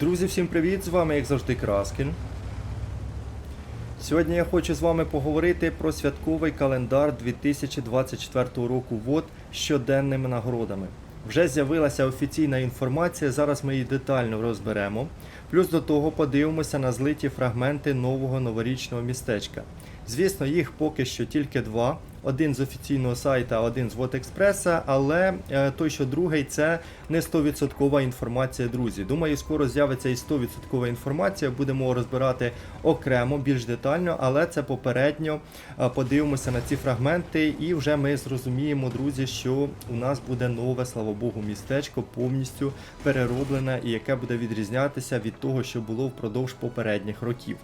Друзі, всім привіт! З вами, як завжди, Краскін. Сьогодні я хочу з вами поговорити про святковий календар 2024 року ВОД щоденними нагородами. Вже з'явилася офіційна інформація, зараз ми її детально розберемо. Плюс до того подивимося на злиті фрагменти нового новорічного містечка. Звісно, їх поки що тільки два. Один з офіційного сайту, один з Вотекспреса, але е, той, що другий, це не 100% інформація, друзі. Думаю, скоро з'явиться і 100% інформація. Будемо розбирати окремо, більш детально, але це попередньо е, подивимося на ці фрагменти, і вже ми зрозуміємо, друзі, що у нас буде нове, слава Богу, містечко повністю перероблене і яке буде відрізнятися від того, що було впродовж попередніх років.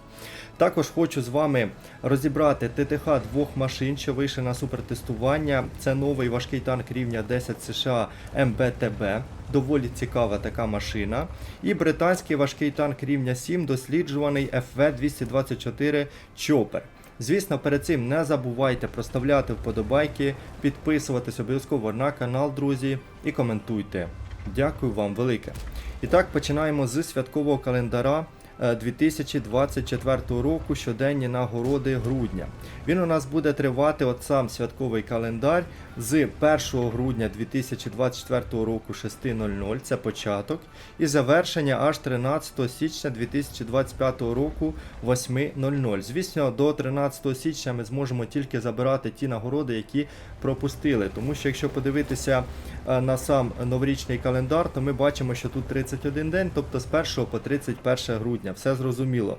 Також хочу з вами розібрати ТТХ двох машин, що вийшли на супертестування. Це новий важкий танк рівня 10 США МБТБ. Доволі цікава така машина. І британський важкий танк рівня 7, досліджуваний FV-224 Chopper. Звісно, перед цим не забувайте проставляти вподобайки, підписуватись обов'язково на канал, друзі, і коментуйте. Дякую вам велике. І так, починаємо з святкового календара. Е, 2024 року щоденні нагороди грудня. Він у нас буде тривати от сам святковий календар з 1 грудня 2024 року 6.00, це початок, і завершення аж 13 січня 2025 року 8.00. Звісно, до 13 січня ми зможемо тільки забирати ті нагороди, які пропустили. Тому що якщо подивитися е, на сам новорічний календар, то ми бачимо, що тут 31 день, тобто з 1 по 31 грудня. Все зрозуміло.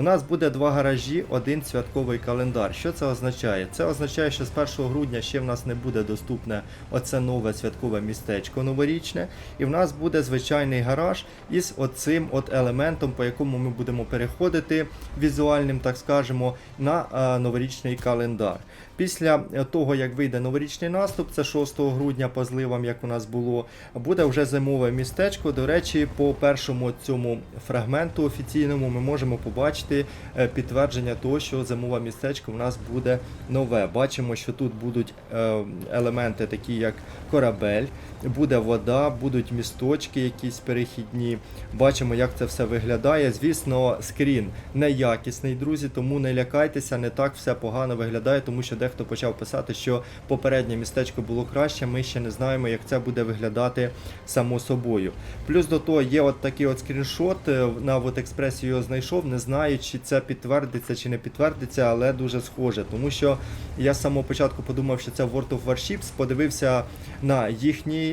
У нас буде два гаражі, один святковий календар. Що це означає? Це означає, що з 1 грудня ще в нас не буде доступне оце нове святкове містечко новорічне, і в нас буде звичайний гараж із оцим от елементом, по якому ми будемо переходити візуальним, так скажемо, на е, новорічний календар. Після е, того, як вийде новорічний наступ, це 6 грудня по зливам, як у нас було, буде вже зимове містечко. До речі, по першому цьому фрагменту офіційному ми можемо побачити е, підтвердження того, що зимове містечко в нас буде нове. Бачимо, що тут будуть е, елементи, такі як корабель, буде вода, будуть місточки якісь перехідні. Бачимо, як це все виглядає. Звісно, скрін неякісний, друзі, тому не лякайтеся, не так все погано виглядає, тому що дехто почав писати, що попереднє містечко було краще. Ми ще не знаємо, як це буде виглядати само собою. Плюс до того є от такий от скріншот. е, На Вотекспресі його знайшов. Не знаю, чи це підтвердиться чи не підтвердиться, але дуже схоже, тому що я з самого початку подумав, що це World of Warships, подивився на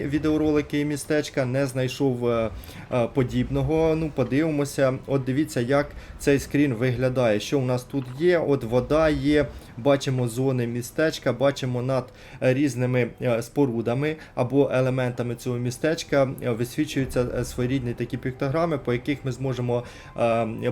відеоролики і містечка, не знайшов е, е, подібного. Ну, подивимося. От дивіться, як цей скрін виглядає. Що у нас тут є? От вода є. Бачимо зони містечка, бачимо над різними е, спорудами або елементами цього містечка висвічуються своєрідні такі піктограми, по яких ми зможемо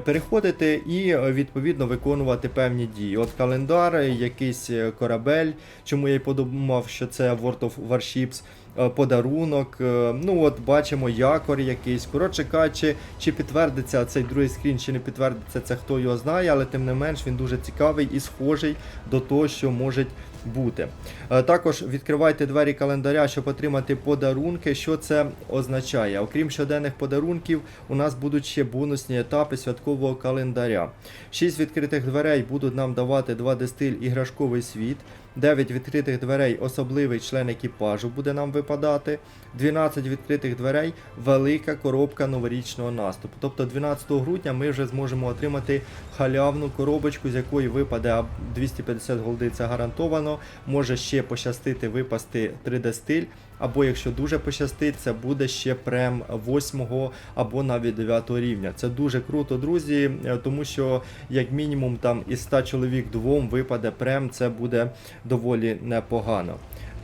переходити і відповідно виконувати певні дії. От календар, якийсь корабель, чому я й подумав, що це World of Warships. Е, Подарунок, е, ну от бачимо якор якийсь. Коротше кажучи, чи підтвердиться цей другий скрін, чи не підтвердиться це, хто його знає, але тим не менш він дуже цікавий і схожий до того, що може бути. Е, Також відкривайте двері календаря, щоб отримати подарунки. Що це означає? Окрім щоденних подарунків, у нас будуть ще бонусні етапи святкового календаря. Шість відкритих дверей будуть нам давати 2D стиль іграшковий світ. 9 відкритих дверей особливий член екіпажу буде нам випадати. 12 відкритих дверей велика коробка новорічного наступу. Тобто 12 грудня ми вже зможемо отримати халявну коробочку, з якої випаде 250 голди, це гарантовано. Може ще пощастити випасти 3D стиль. Або якщо дуже пощастить, це буде ще прем 8 або навіть 9 рівня. Це дуже круто, друзі, е, тому що як мінімум там із 100 чоловік двом випаде прем, це буде доволі непогано.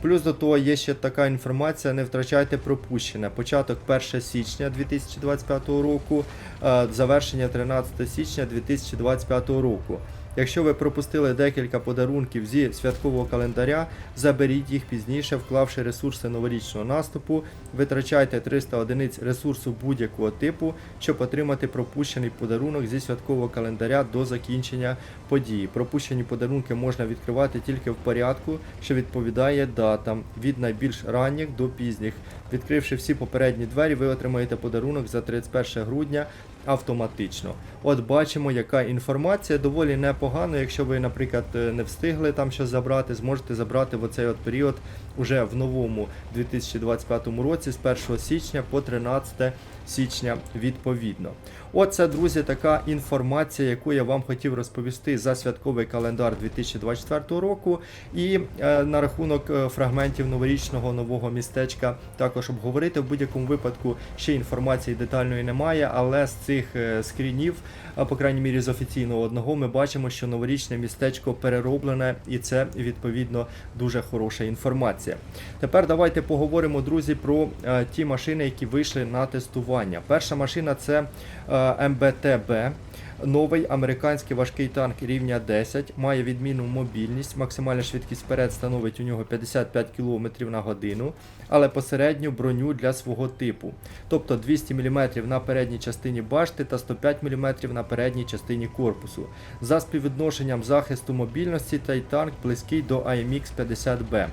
Плюс до того є ще така інформація, не втрачайте пропущене. Початок 1 січня 2025 року, е, завершення 13 січня 2025 року. Якщо ви пропустили декілька подарунків зі святкового календаря, заберіть їх пізніше, вклавши ресурси новорічного наступу. Витрачайте 300 одиниць ресурсу будь-якого типу, щоб отримати пропущений подарунок зі святкового календаря до закінчення події. Пропущені подарунки можна відкривати тільки в порядку, що відповідає датам від найбільш ранніх до пізніх. Відкривши всі попередні двері, ви отримаєте подарунок за 31 грудня автоматично. От бачимо, яка інформація доволі непогано. Якщо ви, наприклад, е, не встигли там щось забрати, зможете забрати в оцей от період уже в новому 2025 році з 1 січня по 13 січня відповідно. Оце, друзі, така інформація, яку я вам хотів розповісти за святковий календар 2024 року. І е, на рахунок е, фрагментів новорічного нового містечка також обговорити. В будь-якому випадку ще інформації детальної немає, але з цих е, скрінів, по крайній мірі з офіційного одного, ми бачимо, що новорічне містечко перероблене, і це відповідно дуже хороша інформація. Тепер давайте поговоримо, друзі, про е, ті машини, які вийшли на тестування. Перша машина це е, МБТБ. Новий американський важкий танк рівня 10 має відмінну мобільність. Максимальна швидкість вперед становить у нього 55 км на годину, але посередню броню для свого типу. Тобто 200 мм на передній частині башти та 105 мм на передній частині корпусу. За співвідношенням захисту мобільності цей танк близький до AMX 50B.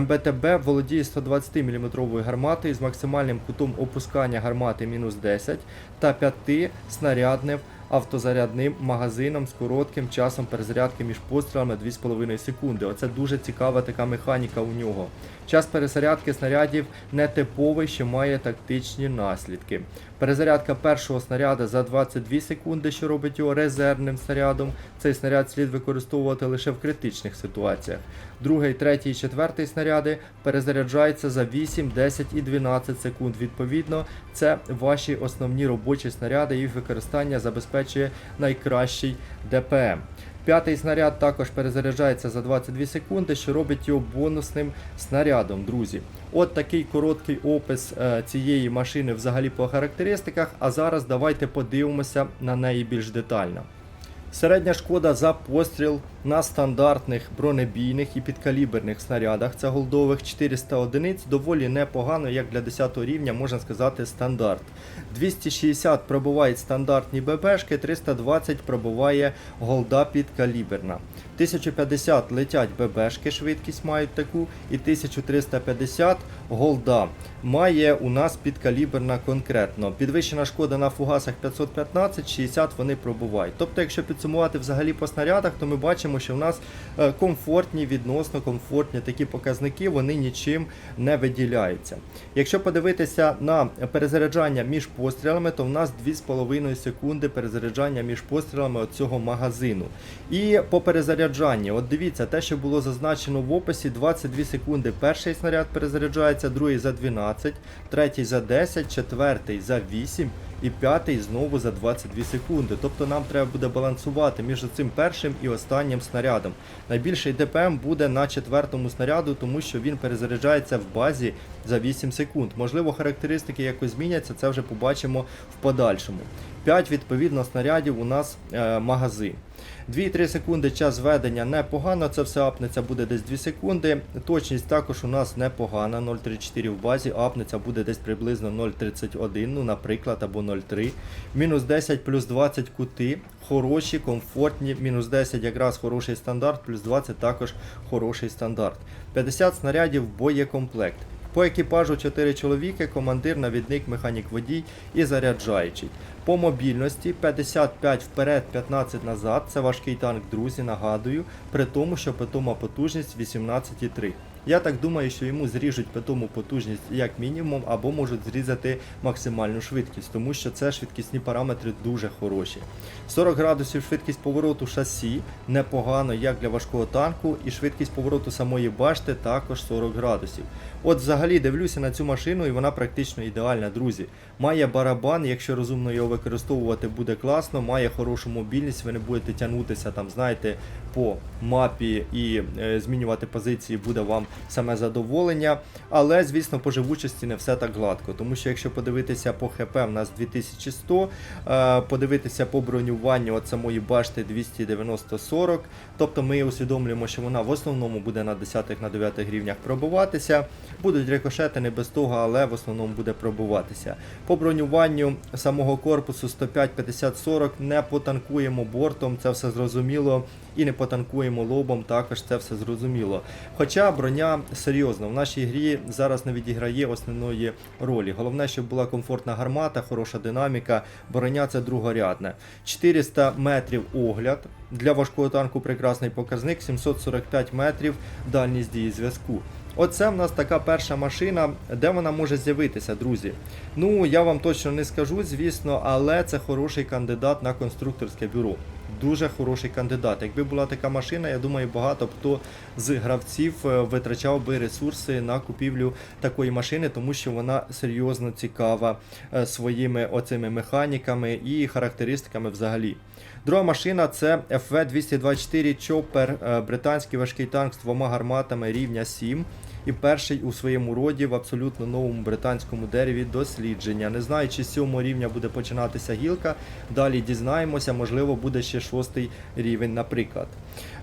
МБТБ володіє 120 мм гарматою з максимальним кутом опускання гармати мінус 10 та 5 снарядним автозарядним магазином з коротким часом перезарядки між пострілами 2,5 секунди. Оце дуже цікава така механіка у нього. Час перезарядки снарядів нетиповий, що має тактичні наслідки. Перезарядка першого снаряда за 22 секунди, що робить його резервним снарядом. Цей снаряд слід використовувати лише в критичних ситуаціях. Другий, третій і четвертий снаряди перезаряджаються за 8, 10 і 12 секунд. Відповідно, це ваші основні робочі снаряди, їх використання забезпечує найкращий ДПМ. П'ятий снаряд також перезаряджається за 22 секунди, що робить його бонусним снарядом, друзі. От такий короткий опис е, цієї машини взагалі по характеристиках. А зараз давайте подивимося на неї більш детально. Середня шкода за постріл на стандартних бронебійних і підкаліберних снарядах, це голдових 400 одиниць, доволі непогано, як для 10 рівня, можна сказати, стандарт. 260 пробувають стандартні ББшки, 320 пробуває голда підкаліберна. 1050 летять ББшки, швидкість мають таку, і 1350 голда має у нас підкаліберна конкретно. Підвищена шкода на фугасах 515, 60 вони пробувають. Тобто, якщо підсумувати взагалі по снарядах, то ми бачимо, що в нас е, комфортні, відносно комфортні такі показники, вони нічим не виділяються. Якщо подивитися на перезаряджання між пострілами, то в нас 2,5 секунди перезаряджання між пострілами цього магазину. І по перезаряджанні, от дивіться, те, що було зазначено в описі, 22 секунди перший снаряд перезаряджається, другий за 12, третій за 10, четвертий за 8 і п'ятий знову за 22 секунди. Тобто нам треба буде балансувати між цим першим і останнім снарядом. Найбільший ДПМ буде на четвертому снаряду, тому що він перезаряджається в базі за 8 секунд. Можливо, характеристики якось зміняться, це вже побачимо в подальшому. 5 відповідно снарядів у нас е, магазин. 2-3 секунди час ведення непогано, це все апнеться буде десь 2 секунди. Точність також у нас непогана, 0,34 в базі, апнеться буде десь приблизно 0,31, ну, наприклад, або 0,3. Мінус 10 плюс 20 кути, хороші, комфортні. Мінус 10 якраз хороший стандарт, плюс 20 також хороший стандарт. 50 снарядів боєкомплект. По екіпажу 4 чоловіки, командир, навідник, механік водій і заряджаючий. По мобільності 55 вперед, 15 назад. Це важкий танк, друзі, нагадую, при тому, що питома потужність 18,3. Я так думаю, що йому зріжуть питому потужність як мінімум, або можуть зрізати максимальну швидкість, тому що це швидкісні параметри дуже хороші. 40 градусів швидкість повороту шасі непогано, як для важкого танку, і швидкість повороту самої башти також 40 градусів. От взагалі дивлюся на цю машину, і вона практично ідеальна, друзі. Має барабан, якщо розумно його використовувати, буде класно, має хорошу мобільність, ви не будете тягнутися там, знаєте, по мапі і е, змінювати позиції буде вам саме задоволення. Але, звісно, по живучості не все так гладко. Тому що якщо подивитися по ХП, в нас 2100, е, подивитися по бронюванню от самої башти 290-40, тобто ми усвідомлюємо, що вона в основному буде на 10 на 9 рівнях пробуватися. Будуть рикошети не без того, але в основному буде пробуватися. По бронюванню самого корпусу 105, 50, 40 не потанкуємо бортом, це все зрозуміло. І не потанкуємо лобом, також це все зрозуміло. Хоча броня серйозно в нашій грі зараз не відіграє основної ролі. Головне, щоб була комфортна гармата, хороша динаміка. Броня це другорядне. 400 метрів огляд. Для важкого танку прекрасний показник, 745 метрів дальність дії зв'язку. Оце в нас така перша машина, де вона може з'явитися, друзі. Ну, я вам точно не скажу, звісно, але це хороший кандидат на конструкторське бюро. Дуже хороший кандидат. Якби була така машина, я думаю, багато хто з гравців е, витрачав би ресурси на купівлю такої машини, тому що вона серйозно цікава е, своїми оцими механіками і характеристиками взагалі. Друга машина це FV-224 Chopper, е, британський важкий танк з двома гарматами рівня 7. І перший у своєму роді в абсолютно новому британському дереві дослідження. Не знаю, чи з сьомого рівня буде починатися гілка. Далі дізнаємося, можливо, буде ще шостий рівень, наприклад.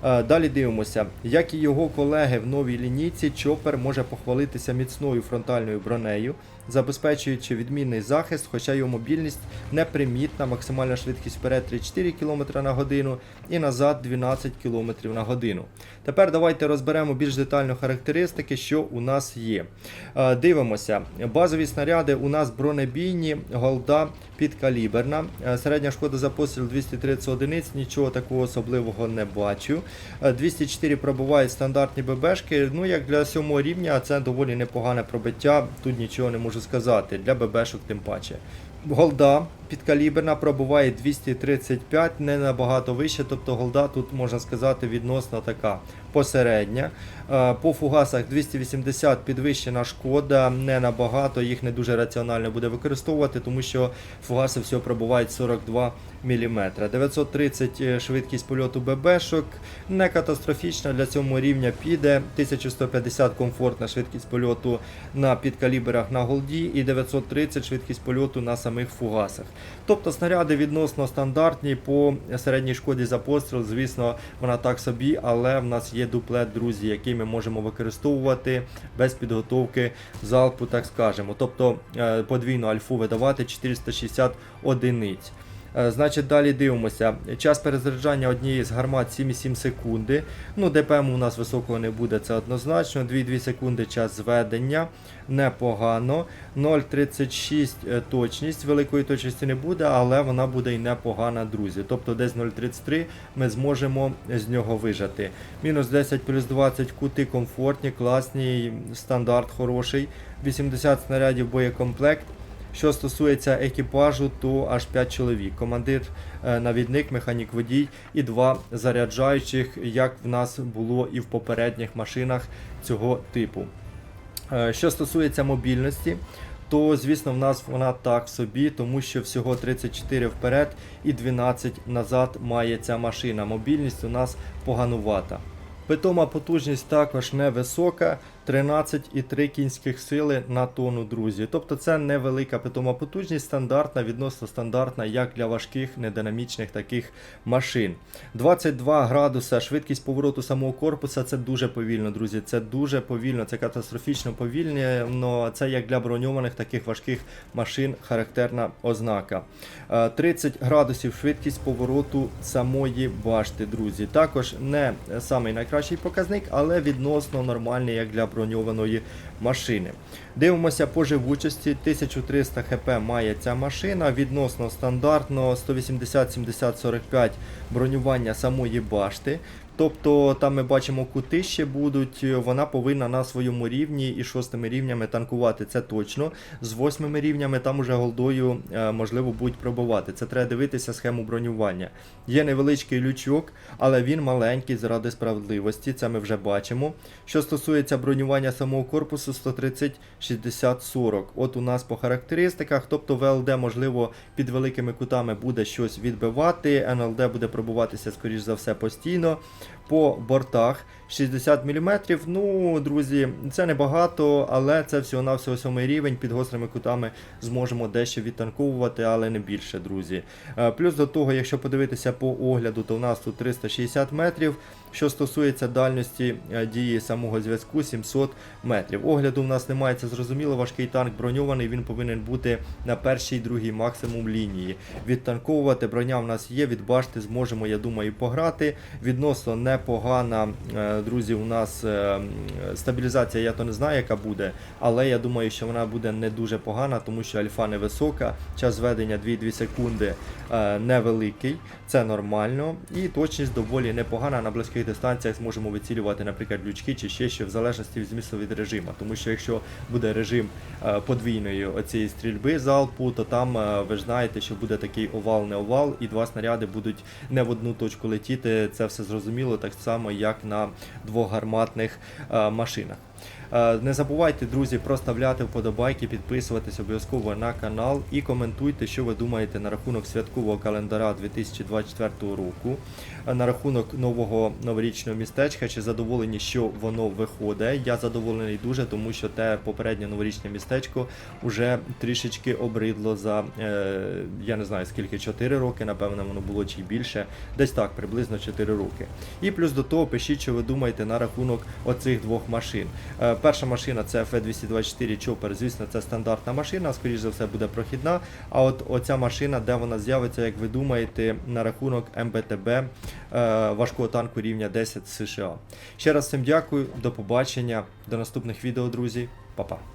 Е, Далі дивимося, як і його колеги в новій лінійці, Чопер може похвалитися міцною фронтальною бронею, забезпечуючи відмінний захист, хоча його мобільність непримітна, максимальна швидкість вперед 3-4 км на годину і назад 12 км на годину. Тепер давайте розберемо більш детально характеристики, що у нас є. Е, Дивимося, базові снаряди у нас бронебійні, голда підкаліберна. Е, Середня шкода за постріл 230 одиниць, нічого такого особливого не бачу. Е, 204 пробувають стандартні ББшки. Ну, як для сьомого рівня, це доволі непогане пробиття. Тут нічого не можу сказати. Для ББшок тим паче. Голда підкаліберна пробуває 235, не набагато вище, тобто голда тут можна сказати відносно така посередня. Е, По фугасах 280 підвищена шкода, не набагато, їх не дуже раціонально буде використовувати, тому що фугаси всього пробувають 42 мм. 930 е, швидкість польоту ББшок, не катастрофічна для цього рівня піде. 1150 комфортна швидкість польоту на підкаліберах на голді і 930 швидкість польоту на самих фугасах. Тобто снаряди відносно стандартні по середній шкоді за постріл, звісно, вона так собі, але в нас є дуплет, друзі, який ми можемо використовувати без підготовки залпу, так скажемо. Тобто е, подвійну альфу видавати 460 одиниць. Е, Значить, далі дивимося. Час перезаряджання однієї з гармат 7,7 секунди. Ну, ДПМ у нас високого не буде, це однозначно. 2,2 секунди час зведення. Непогано. 0,36 е, точність. Великої точності не буде, але вона буде і непогана, друзі. Тобто десь 0,33 ми зможемо з нього вижати. Мінус 10 плюс 20 кути комфортні, класні, стандарт хороший. 80 снарядів боєкомплект. Що стосується екіпажу, то аж 5 чоловік. Командир, е, навідник, механік водій і два заряджаючих, як в нас було і в попередніх машинах цього типу. Е, Що стосується мобільності, то звісно в нас вона так собі, тому що всього 34 вперед і 12 назад має ця машина. Мобільність у нас поганувата. Питома потужність також невисока, 13,3 кінських сили на тонну, друзі. Тобто це невелика питома потужність, стандартна, відносно стандартна, як для важких нединамічних таких машин. 22 градуса, швидкість повороту самого корпуса це дуже повільно, друзі. Це дуже повільно, це катастрофічно повільно. Це як для броньованих таких важких машин характерна ознака. Е, 30 градусів швидкість повороту самої башти, друзі. Також не самий найкращий показник, але відносно нормальний, як для броньованої машини. Дивимося по живучості. 1300 хп має ця машина. Відносно стандартно 180, 70, 45 бронювання самої башти. Тобто там ми бачимо кути ще будуть, вона повинна на своєму рівні і шостими рівнями танкувати, це точно. З восьмими рівнями там уже голдою е, можливо будуть пробувати. Це треба дивитися схему бронювання. Є невеличкий лючок, але він маленький заради справедливості, це ми вже бачимо. Що стосується бронювання самого корпусу 130, 60, 40. От у нас по характеристиках, тобто ВЛД, можливо, під великими кутами буде щось відбивати, НЛД буде пробуватися, скоріш за все, постійно. По бортах 60 мм. Ну, друзі, це небагато, але це всього-навсього сьомий рівень. Під гострими кутами зможемо дещо відтанковувати, але не більше, друзі. Е, Плюс до того, якщо подивитися по огляду, то у нас тут 360 метрів. Що стосується дальності е, дії самого зв'язку 700 метрів. Огляду в нас немає, це зрозуміло. Важкий танк броньований, він повинен бути на першій, другій максимум лінії. Відтанковувати броня в нас є, від башти зможемо, я думаю, пограти. Відносно непогана е, друзі, у нас е, стабілізація, я то не знаю, яка буде, але я думаю, що вона буде не дуже погана, тому що альфа невисока, час зведення 2-2 секунди е, невеликий, це нормально, і точність доволі непогана. На близьких дистанціях зможемо вицілювати, наприклад, лючки чи ще що, в залежності від змісту від режиму. Тому що якщо буде режим е, подвійної оцієї стрільби залпу, то там ви ж знаєте, що буде такий овал, не овал, і два снаряди будуть не в одну точку летіти. Це все зрозуміло, так само як на двохгарматних е, машинах. Е, Не забувайте, друзі, проставляти вподобайки, підписуватись обов'язково на канал і коментуйте, що ви думаєте на рахунок святкового календара 2024 року, е, на рахунок нового новорічного містечка, чи задоволені, що воно виходить. Я задоволений дуже, тому що те попереднє новорічне містечко вже трішечки обридло за е, я не знаю скільки 4 роки, напевно, воно було чи більше, десь так, приблизно 4 роки. І плюс до того пишіть, що ви думаєте на рахунок оцих двох машин. Е, Перша машина це F224 Chopper, звісно, це стандартна машина, скоріш за все буде прохідна. А от оця машина, де вона з'явиться, як ви думаєте, на рахунок МБТБ е, важкого танку рівня 10 США. Ще раз всім дякую, до побачення, до наступних відео, друзі. Па-па.